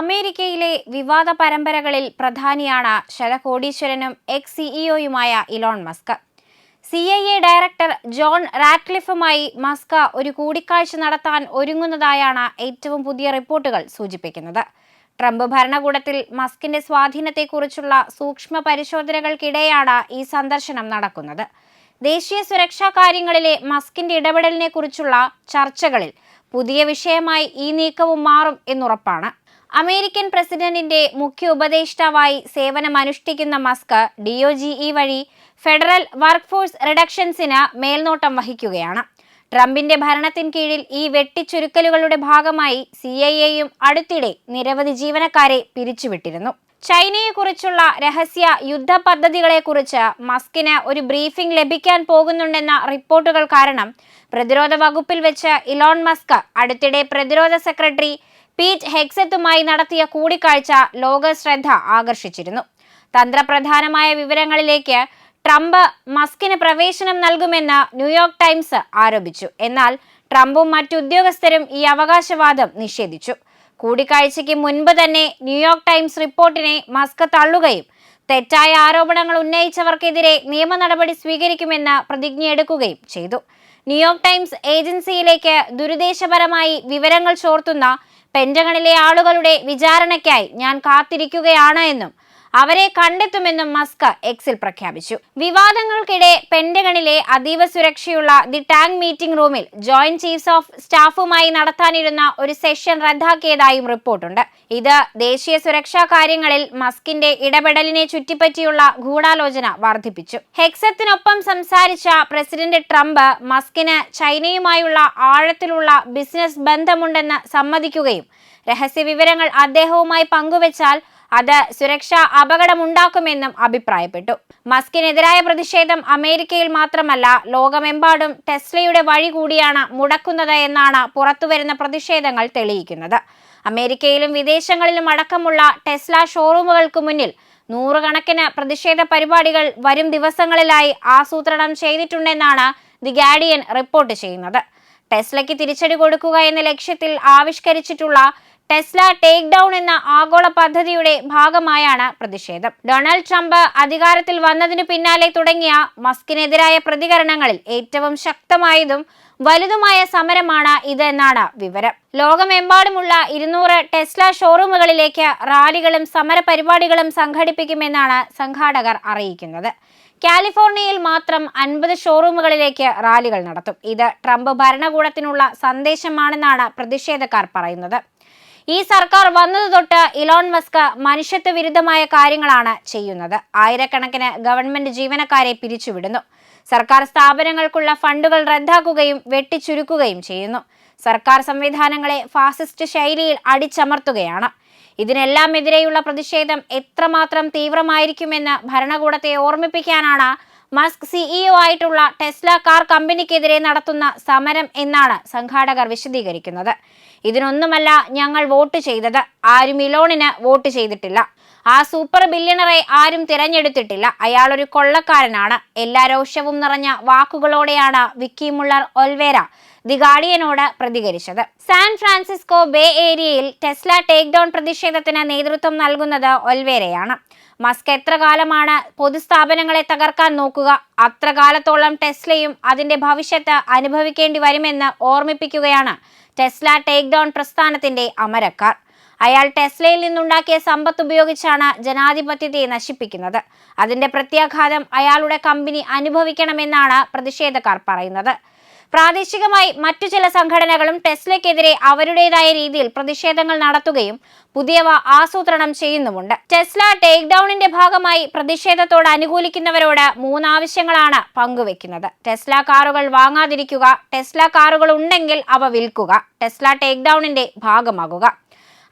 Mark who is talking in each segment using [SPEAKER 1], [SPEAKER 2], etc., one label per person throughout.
[SPEAKER 1] അമേരിക്കയിലെ വിവാദ പരമ്പരകളിൽ പ്രധാനിയാണ് ശതകോടീശ്വരനും X സിഇഒയുമായ Elon Musk. C I A director John റാറ്റ്ലിഫുമായി Musk ഒരു കൂടിക്കാഴ്ച നടത്താൻ ഒരുങ്ങുന്നതായാണ് ഏറ്റവും പുതിയ റിപ്പോർട്ടുകൾ സൂചിപ്പിക്കുന്നത്. ട്രംപ് ഭരണകൂടത്തിൽ മസ്കിന്റെ സ്വാധീനത്തെക്കുറിച്ചുള്ള സൂക്ഷ്മ പരിശോധനകൾക്കിടെയാണ് ഈ സന്ദർശനം നടക്കുന്നത്. ദേശീയ സുരക്ഷാ കാര്യങ്ങളിലെ മസ്കിന്റെ ഇടപെടലിനെക്കുറിച്ചുള്ള ചർച്ചകളിൽ പുതിയ വിഷയമായി ഈ നീക്കവും മാറും എന്നുറപ്പാണ്. അമേരിക്കൻ പ്രസിഡന്റിന്റെ മുഖ്യ ഉപദേഷ്ടാവായി സേവനമനുഷ്ഠിക്കുന്ന Musk D O G E വഴി ഫെഡറൽ വർക്ക്ഫോഴ്സ് റിഡക്ഷൻസിന് മേൽനോട്ടം വഹിക്കുകയാണ്. ട്രംപിന്റെ ഭരണത്തിന് കീഴിൽ ഈ വെട്ടിച്ചുരുക്കലുകളുടെ ഭാഗമായി സി ഐ എയും അടുത്തിടെ നിരവധി ജീവനക്കാരെ പിരിച്ചുവിട്ടിരുന്നു. ചൈനയെക്കുറിച്ചുള്ള രഹസ്യ യുദ്ധ പദ്ധതികളെക്കുറിച്ച് മസ്കിന് ഒരു ബ്രീഫിംഗ് ലഭിക്കാൻ പോകുന്നുണ്ടെന്ന റിപ്പോർട്ടുകൾ കാരണം പ്രതിരോധ വകുപ്പിൽ വെച്ച് ഇലോൺ മസ്ക് അടുത്തിടെ പ്രതിരോധ സെക്രട്ടറി പീറ്റ് ഹെക്സത്തുമായി നടത്തിയ കൂടിക്കാഴ്ച ലോക ശ്രദ്ധ ആകർഷിച്ചിരുന്നു. തന്ത്രപ്രധാനമായ വിവരങ്ങളിലേക്ക് ട്രംപ് മസ്കിന് പ്രവേശനം നൽകുമെന്ന് ന്യൂയോർക്ക് ടൈംസ് ആരോപിച്ചു. എന്നാൽ ട്രംപും മറ്റുദ്യോഗസ്ഥരും ഈ അവകാശവാദം നിഷേധിച്ചു. കൂടിക്കാഴ്ചയ്ക്ക് മുൻപ് തന്നെ ന്യൂയോർക്ക് ടൈംസ് റിപ്പോർട്ടിനെ മസ്ക് തള്ളുകയും തെറ്റായ ആരോപണങ്ങൾ ഉന്നയിച്ചവർക്കെതിരെ നിയമ നടപടി സ്വീകരിക്കുമെന്ന് പ്രതിജ്ഞയെടുക്കുകയും ചെയ്തു. ന്യൂയോർക്ക് ടൈംസ് ഏജൻസിയിലേക്ക് ദുരുദ്ദേശപരമായി വിവരങ്ങൾ ചോർത്തുന്ന പെന്റഗണിലെ ആളുകളുടെ വിചാരണയ്ക്കായി ഞാൻ കാത്തിരിക്കുകയാണ് എന്നും അവരെ കണ്ടെത്തുമെന്നും മസ്ക് എക്സിൽ പ്രഖ്യാപിച്ചു. വിവാദങ്ങൾക്കിടെ പെന്റഗണിലെ അതീവ സുരക്ഷയുള്ള ദി ടാങ് മീറ്റിംഗ് റൂമിൽ ജോയിന്റ് ചീഫ്സ് ഓഫ് സ്റ്റാഫുമായി നടത്താനിരുന്ന ഒരു സെഷൻ റദ്ദാക്കിയതായും റിപ്പോർട്ടുണ്ട്. ഇത് ദേശീയ സുരക്ഷാ കാര്യങ്ങളിൽ മസ്കിന്റെ ഇടപെടലിനെ ചുറ്റിപ്പറ്റിയുള്ള ഗൂഢാലോചന വർദ്ധിപ്പിച്ചു. ഹെക്സത്തിനൊപ്പം സംസാരിച്ച പ്രസിഡന്റ് ട്രംപ് മസ്കിന് ചൈനയുമായുള്ള ആഴത്തിലുള്ള ബിസിനസ് ബന്ധമുണ്ടെന്ന് സമ്മതിക്കുകയും രഹസ്യ വിവരങ്ങൾ അദ്ദേഹവുമായി പങ്കുവച്ചാൽ അത് സുരക്ഷ അപകടമുണ്ടാക്കുമെന്നും അഭിപ്രായപ്പെട്ടു. മസ്കിനെതിരായ പ്രതിഷേധം അമേരിക്കയിൽ മാത്രമല്ല ലോകമെമ്പാടും ടെസ്ലയുടെ വഴി കൂടിയാണ് മുടക്കുന്നത് എന്നാണ് പുറത്തുവരുന്ന പ്രതിഷേധങ്ങൾ തെളിയിക്കുന്നത്. അമേരിക്കയിലും വിദേശങ്ങളിലും അടക്കമുള്ള ടെസ്ല ഷോറൂമുകൾക്ക് മുന്നിൽ നൂറുകണക്കിന് പ്രതിഷേധ പരിപാടികൾ വരും ദിവസങ്ങളിലായി ആസൂത്രണം ചെയ്തിട്ടുണ്ടെന്നാണ് ദി ഗാഡിയൻ റിപ്പോർട്ട് ചെയ്യുന്നത്. ടെസ്ലയ്ക്ക് തിരിച്ചടി കൊടുക്കുക എന്ന ലക്ഷ്യത്തിൽ ആവിഷ്കരിച്ചിട്ടുള്ള ടെസ്ല ടേക്ക് ഡൗൺ എന്ന ആഗോള പദ്ധതിയുടെ ഭാഗമായാണ് പ്രതിഷേധം. ഡൊണാൾഡ് ട്രംപ് അധികാരത്തിൽ വന്നതിനു പിന്നാലെ തുടങ്ങിയ മസ്കിനെതിരായ പ്രതികരണങ്ങളിൽ ഏറ്റവും ശക്തമായതും വലുതുമായ സമരമാണ് ഇത് എന്നാണ് വിവരം. ലോകമെമ്പാടുമുള്ള ഇരുന്നൂറ് ടെസ്ല ഷോറൂമുകളിലേക്ക് റാലികളും സമരപരിപാടികളും സംഘടിപ്പിക്കുമെന്നാണ് സംഘാടകർ അറിയിക്കുന്നത്. കാലിഫോർണിയയിൽ മാത്രം അൻപത് ഷോറൂമുകളിലേക്ക് റാലികൾ നടത്തും. ഇത് ട്രംപ് ഭരണകൂടത്തിനുള്ള സന്ദേശമാണെന്നാണ് പ്രതിഷേധക്കാർ പറയുന്നത്. ഈ സർക്കാർ വന്നതു തൊട്ട് ഇലോൺ മസ്ക് മനുഷ്യത്വ വിരുദ്ധമായ കാര്യങ്ങളാണ് ചെയ്യുന്നത്. ആയിരക്കണക്കിന് ഗവൺമെന്റ് ജീവനക്കാരെ പിരിച്ചുവിടുന്നു. സർക്കാർ സ്ഥാപനങ്ങൾക്കുള്ള ഫണ്ടുകൾ റദ്ദാക്കുകയും വെട്ടിച്ചുരുക്കുകയും ചെയ്യുന്നു. സർക്കാർ സംവിധാനങ്ങളെ ഫാസിസ്റ്റ് ശൈലിയിൽ അടിച്ചമർത്തുകയാണ്. ഇതിനെല്ലാം എതിരെയുള്ള പ്രതിഷേധം എത്രമാത്രം തീവ്രമായിരിക്കുമെന്ന് ഭരണകൂടത്തെ ഓർമ്മിപ്പിക്കാനാണ് മസ്ക് സിഇഒ ആയിട്ടുള്ള ടെസ്ല കാർ കമ്പനിക്കെതിരെ നടത്തുന്ന സമരം എന്നാണ് സംഘാടകർ വിശദീകരിക്കുന്നത്. ഇതിനൊന്നുമല്ല ഞങ്ങൾ വോട്ട് ചെയ്തത്. ആരും ഇലോണിന് വോട്ട് ചെയ്തിട്ടില്ല. ആ സൂപ്പർ ബില്യണറെ ആരും തിരഞ്ഞെടുത്തിട്ടില്ല. അയാളൊരു കൊള്ളക്കാരനാണ്. എല്ലാ രോഷവും നിറഞ്ഞ വാക്കുകളോടെയാണ് വിക്കി മുള്ളർ ഒൽവേര ദി ഗാർഡിയനോട് പ്രതികരിച്ചത്. സാൻ ഫ്രാൻസിസ്കോ ബേ ഏരിയയിൽ ടെസ്ല ടേക്ക് ഡൗൺ പ്രതിഷേധത്തിന് നേതൃത്വം നൽകുന്നത് ഒൽവേരയാണ്. മസ്ക് എത്ര കാലമാണ് പൊതുസ്ഥാപനങ്ങളെ തകർക്കാൻ നോക്കുക? അത്ര കാലത്തോളം ടെസ്ലയും അതിന്റെ ഭവിഷ്യത്ത് അനുഭവിക്കേണ്ടി വരുമെന്ന് ഓർമ്മിപ്പിക്കുകയാണ് ടെസ്ല ടേക്ക് ഡൗൺ പ്രസ്ഥാനത്തിന്റെ അമരക്കാർ. അയാൾ ടെസ്ലയിൽ നിന്നുണ്ടാക്കിയ സമ്പത്ത് ഉപയോഗിച്ചാണ് ജനാധിപത്യത്തെ നശിപ്പിക്കുന്നത്. അതിന്റെ പ്രത്യാഘാതം അയാളുടെ കമ്പനി അനുഭവിക്കണമെന്നാണ് പ്രതിഷേധക്കാർ പറയുന്നത്. പ്രാദേശികമായി മറ്റു ചില സംഘടനകളും ടെസ്ലയ്ക്കെതിരെ അവരുടേതായ രീതിയിൽ പ്രതിഷേധങ്ങൾ നടത്തുകയും പുതിയവ ആസൂത്രണം ചെയ്യുന്നുമുണ്ട്. ടെസ്ല ടേക്ക് ഡൌണിന്റെ ഭാഗമായി പ്രതിഷേധത്തോട് അനുകൂലിക്കുന്നവരോട് മൂന്നാവശ്യങ്ങളാണ് പങ്കുവെക്കുന്നത്. ടെസ്ല കാറുകൾ വാങ്ങാതിരിക്കുക ടെസ്ല കാറുകൾ ഉണ്ടെങ്കിൽ അവ വിൽക്കുക ടെസ്ല ടേക്ക് ഡൌണിന്റെ ഭാഗമാകുക.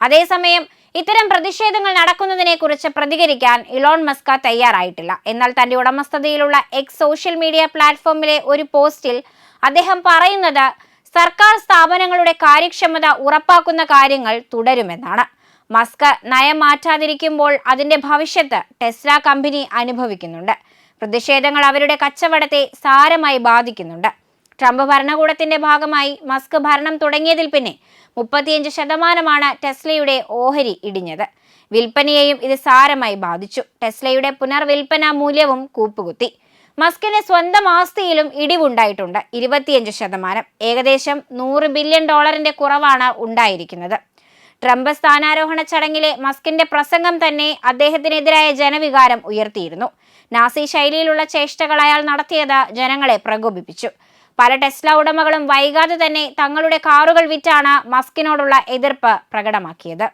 [SPEAKER 1] അതേസമയം ഇത്തരം പ്രതിഷേധങ്ങൾ നടക്കുന്നതിനെ കുറിച്ച് പ്രതികരിക്കാൻ ഇലോൺ മസ്ക തയ്യാറായിട്ടില്ല. എന്നാൽ തന്റെ ഉടമസ്ഥതയിലുള്ള എക്സ് സോഷ്യൽ മീഡിയ പ്ലാറ്റ്ഫോമിലെ ഒരു പോസ്റ്റിൽ അദ്ദേഹം പറയുന്നത് സർക്കാർ സ്ഥാപനങ്ങളുടെ കാര്യക്ഷമത ഉറപ്പാക്കുന്ന കാര്യങ്ങൾ തുടരുമെന്നാണ്. മസ്ക് നയം മാറ്റാതിരിക്കുമ്പോൾ അതിന്റെ ഭവിഷ്യത്ത് ടെസ്ല കമ്പനി അനുഭവിക്കുന്നുണ്ട്. പ്രതിഷേധങ്ങൾ അവരുടെ കച്ചവടത്തെ സാരമായി ബാധിക്കുന്നുണ്ട്. ട്രംപ് ഭരണകൂടത്തിന്റെ ഭാഗമായി മസ്ക് ഭരണം തുടങ്ങിയതിൽ പിന്നെ മുപ്പത്തിയഞ്ച് ശതമാനമാണ് ടെസ്ലയുടെ ഓഹരി ഇടിഞ്ഞത്. വിൽപ്പനയെയും ഇത് സാരമായി ബാധിച്ചു. ടെസ്ലയുടെ പുനർവിൽപ്പന മൂല്യവും കൂപ്പുകുത്തി. മസ്കിന് സ്വന്തം ആസ്തിയിലും ഇടിവുണ്ടായിട്ടുണ്ട്. ഇരുപത്തിയഞ്ച് ശതമാനം. ഏകദേശം നൂറ് ബില്യൺ ഡോളറിന്റെ കുറവാണ് ഉണ്ടായിരിക്കുന്നത്. ട്രംപ് സ്ഥാനാരോഹണ ചടങ്ങിലെ മസ്കിന്റെ പ്രസംഗം തന്നെ അദ്ദേഹത്തിനെതിരായ ജനവികാരം ഉയർത്തിയിരുന്നു. നാസി ശൈലിയിലുള്ള ചേഷ്ടകൾ അയാൾ നടത്തിയത് ജനങ്ങളെ പ്രകോപിപ്പിച്ചു. പല ടെസ്ല ഉടമകളും വൈകാതെ തന്നെ തങ്ങളുടെ കാറുകൾ വിറ്റാണ് മസ്കിനോടുള്ള എതിർപ്പ് പ്രകടമാക്കിയത്.